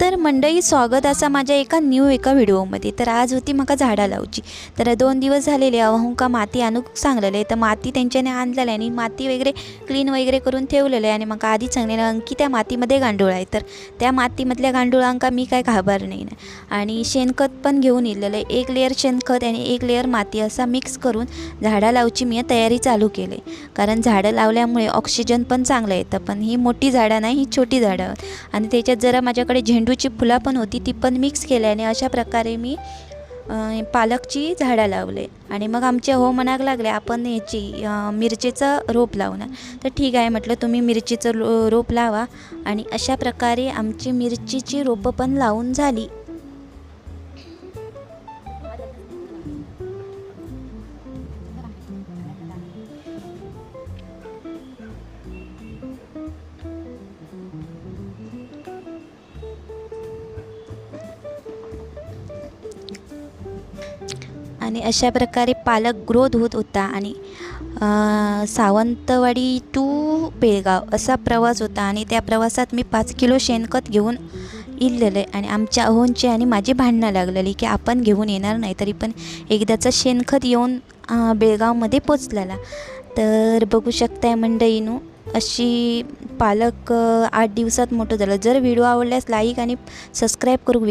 तर मंडळी स्वागत असा माझ्या एका न्यू एका व्हिडिओमध्ये. तर आज होती म्हाका झाडां लावची तर दोन दिवस झालेले अहुंका माती आणूक सांगलेले. तर माती त्यांच्याने आणलेले आणि माती वगैरे क्लीन वगैरे करून ठेवलेलं आहे आणि म्हाका आधीच सांगलेलं अंकी त्या मातीमध्ये गांडूळ आहे. तर त्या मातीमधल्या गांडुळांका मी काय घाबर नाही. आणि शेणखत पण घेऊन येलेलं आहे एक लेअर शेणखत आणि एक लेअर माती असा मिक्स करून झाडं लावची मी तयारी चालू केली. कारण झाडं लावल्यामुळे ऑक्सिजन पण चांगलं येतं. पण ही मोठी झाडं नाही ही छोटी झाडं. आणि त्याच्यात जरा माझ्याकडे झेंडू झेंडूची फुलं पण होती ती पण मिक्स केल्याने अशा प्रकारे मी पालकची झाडं लावले. आणि मग आमचे हो म्हणाक लागले आपण याची मिरचीचं रोप लावणार. तर ठीक आहे म्हटलं तुम्ही मिरचीचं रो रोप लावा. आणि अशा प्रकारे आमची मिरचीची रोपं पण लावून झाली. आणि अशा प्रकारे पालक ग्रोथ होत होता आणि सावंतवाडी टू बेळगाव असा प्रवास होता आणि त्या प्रवासात मी पाच किलो शेणखत घेऊन इल्लेलं आहे आणि आमच्या अहोंचे आणि माझी भांडणं लागलेली की आपण घेऊन येणार नाही तरी पण एकदाचं शेणखत येऊन बेळगावमध्ये पोचलेला. तर बघू शकताय मंडळीनू अशी पालक आठ दिवसात मोठं झालं. जर व्हिडिओ आवडल्यास लाईक आणि सबस्क्राईब करू.